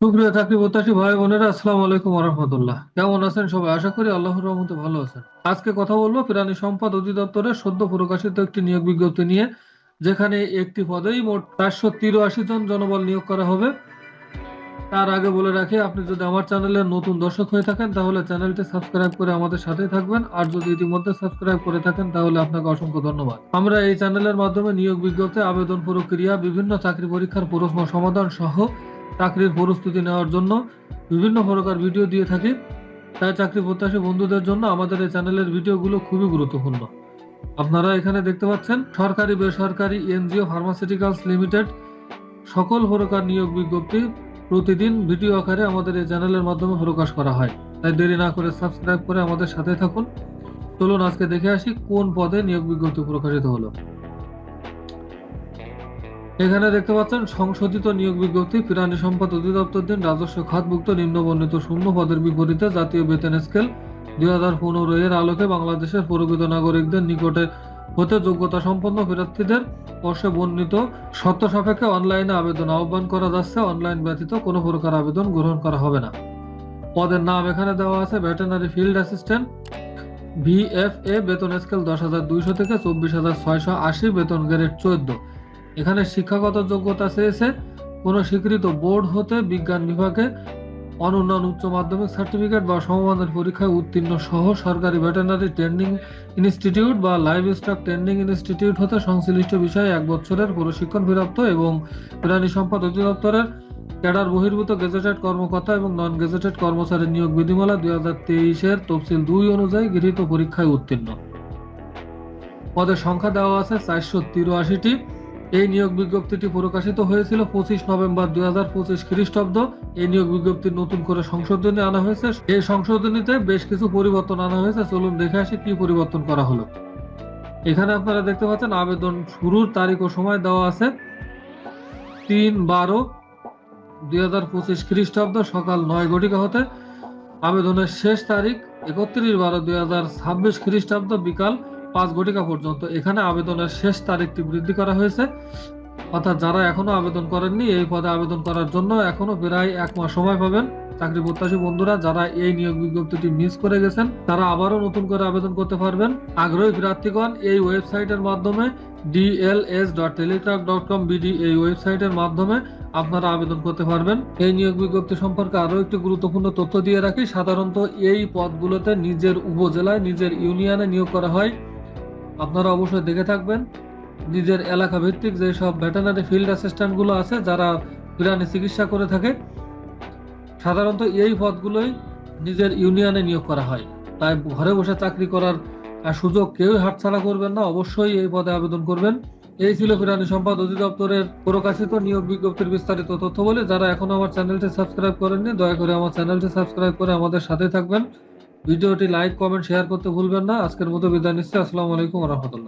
সুপ্রিয় চাকরি প্রত্যাশী ভাই বোনেরা, আসসালামু আলাইকুম রহমতুল্লাহ। কেমন আছেন সবাই? আশা করি আল্লাহর রহমতে ভালো আছেন। আজকে কথা বলব প্রাণী সম্পদ অধিদপ্তরের সদ্য প্রকাশিত একটি নিয়োগ বিজ্ঞপ্তি নিয়ে, যেখানে একটি পদেই মোট চারশো তিরাশি জন জনবল নিয়োগ করা হবে। তার আগে বলে রাখি, আপনি যদি আমার চ্যানেলে নতুন দর্শক হয়ে থাকেন, তাহলে চ্যানেলটি সাবস্ক্রাইব করে আমাদের সাথে থাকবেন। আর যদি ইতিমধ্যে সাবস্ক্রাইব করে থাকেন, তাহলে আপনাকে অসংখ্য ধন্যবাদ। আমরা এই চ্যানেলের মাধ্যমে নিয়োগ বিজ্ঞপ্তি, আবেদন প্রক্রিয়া, বিভিন্ন চাকরি পরীক্ষার প্রশ্ন সমাধান সহ চাকরির প্রস্তুতি নেওয়ার জন্য বিভিন্ন প্রকার ভিডিও দিয়ে থাকি। তাই চাকরি প্রত্যাশী বন্ধুদের জন্য আমাদের এই চ্যানেলের ভিডিওগুলো খুবই গুরুত্বপূর্ণ। আপনারা এখানে দেখতে পাচ্ছেন, সরকারি, বেসরকারি, এনজিও ফার্মাসিউটিক্যালস লিমিটেড সকল প্রকার নিয়োগ বিজ্ঞপ্তি প্রতিদিন ভিডিও আকারে আমাদের এই চ্যানেলের মাধ্যমে প্রকাশ করা হয়। তাই দেরি না করে সাবস্ক্রাইব করে আমাদের সাথে থাকুন। চলুন আজকে দেখে আসি কোন পদে নিয়োগ বিজ্ঞপ্তি প্রকাশিত হলো। এখানে দেখতে পাচ্ছেন, সংশোধিত নিয়োগ বিজ্ঞপ্তি প্রাণী সম্পদ অধিদপ্তর দিন রাজস্ব খাতভুক্ত নিম্নবর্ণিত শূন্য পদের বিপরীতে জাতীয় বেতন স্কেল দুই হাজার পনেরো এর আলোকে বাংলাদেশের প্রকৃত নাগরিকদের নিকটে হতে যোগ্যতা সম্পন্ন প্রার্থীদের বর্ষে বর্ণিত শর্ত সাপেক্ষে অনলাইনে আবেদন আহ্বান করা যাচ্ছে। অনলাইন ব্যতীত কোনো প্রকার আবেদন গ্রহণ করা হবে না। পদের নাম এখানে দেওয়া আছে, ভেটেনারি ফিল্ড অ্যাসিস্ট্যান্ট, ভিএফএ, বেতন স্কেল দশ হাজার দুইশো থেকে চব্বিশ হাজার ছয়শো আশি, বেতন গ্রেড চোদ্দ। এখানে শিক্ষাগত যোগ্যতা চেয়েছে। কোনো স্বীকৃত বোর্ড হতে বিজ্ঞান বিভাগে অনুন্নয়ন উচ্চ মাধ্যমিক সার্টিফিকেট বা সমমানের পরীক্ষায় উত্তীর্ণ সহ সরকারি ভেটেনারি ট্রেনিং ইনস্টিটিউট বা লাইভ স্টক ট্রেনিং ইনস্টিটিউট হতে সংশ্লিষ্ট বিষয়ে এক বছরের প্রশিক্ষণ প্রাপ্ত এবং প্রাণী সম্পদ অধিদপ্তরের ক্যাডার বহির্ভূত গেজেটেড কর্মকর্তা এবং নন গেজেটেড কর্মচারী নিয়োগ বিধিমালা দুই হাজার তেইশের তফসিল দুই অনুযায়ী গৃহীত পরীক্ষায় উত্তীর্ণ। পদের সংখ্যা দেওয়া আছে চারশো তিরাশিটি। এই নিয়োগ বিজ্ঞপ্তিটি প্রকাশিত হয়েছিল পঁচিশ নভেম্বর দুই হাজার পঁচিশ খ্রিস্টাব্দ। এই নিয়োগ বিজ্ঞপ্তি নতুন করে সংশোধনী আনা হয়েছে। এই সংশোধনীতে বেশ কিছু পরিবর্তন আনা হয়েছে। চলুন দেখে আসি কি পরিবর্তন করা হলো। এখানে আপনারা দেখতে পাচ্ছেন, আবেদন শুরুর তারিখ ও সময় দেওয়া আছে তিন বারো দুই হাজার পঁচিশ খ্রিস্টাব্দ, সকাল নয় ঘটিকা হতে। আবেদনের শেষ তারিখ একত্রিশ বারো দুই হাজার ছাব্বিশ খ্রিস্টাব্দ, বিকাল পাঁচ ঘটিকা পর্যন্ত এখানে আবেদনের শেষ তারিখটি বৃদ্ধি করা হয়েছে। অর্থাৎ যারা এখনও আবেদন করেননি, এই পদে আবেদন করার জন্য এখনও প্রায় এক মাস সময় পাবেন। চাকরি প্রত্যাশী বন্ধুরা, যারা এই নিয়োগ বিজ্ঞপ্তিটি মিস করে গেছেন, তারা আবারও নতুন করে আবেদন করতে পারবেন। আগ্রহী প্রার্থীগণ, এই ওয়েবসাইটের মাধ্যমে DLS dot telegraph dot com BD এই ওয়েবসাইটের মাধ্যমে আপনারা আবেদন করতে পারবেন। এই নিয়োগ বিজ্ঞপ্তি সম্পর্কে আরও একটি গুরুত্বপূর্ণ তথ্য দিয়ে রাখি। সাধারণত এই পদগুলোতে নিজের উপজেলায়, নিজের ইউনিয়নে নিয়োগ করা হয়। আপনারা অবশ্যই দেখে থাকবেন। নিজের এলাকা ভিত্তিক যেসব ভেটেনারি ফিল্ড অ্যাসিস্ট্যান্টগুলো আছে, যারা প্রাণী চিকিৎসা করে থাকে, সাধারণত এই পদগুলোই নিজের ইউনিয়নে নিয়োগ করা হয়। তাই ঘরে বসে চাকরি করার সুযোগ কেউই হাতছাড়া করবেন না, অবশ্যই এই পদে আবেদন করবেন। এই ছিল প্রাণী সম্পদ অধিদপ্তরের প্রকাশিত নিয়োগ বিজ্ঞপ্তির বিস্তারিত তথ্য বলে যারা এখনও আমার চ্যানেলটি সাবস্ক্রাইব করেননি, দয়া করে আমার চ্যানেলটি সাবস্ক্রাইব করে আমাদের সাথে থাকবেন। ভিডিওটি লাইক কমেন্ট শেয়ার করতে ভুলবেন না। আজকের মতো বিদায় নিচ্ছি। আসসালামু আলাইকুম রহমতুল্লাহ।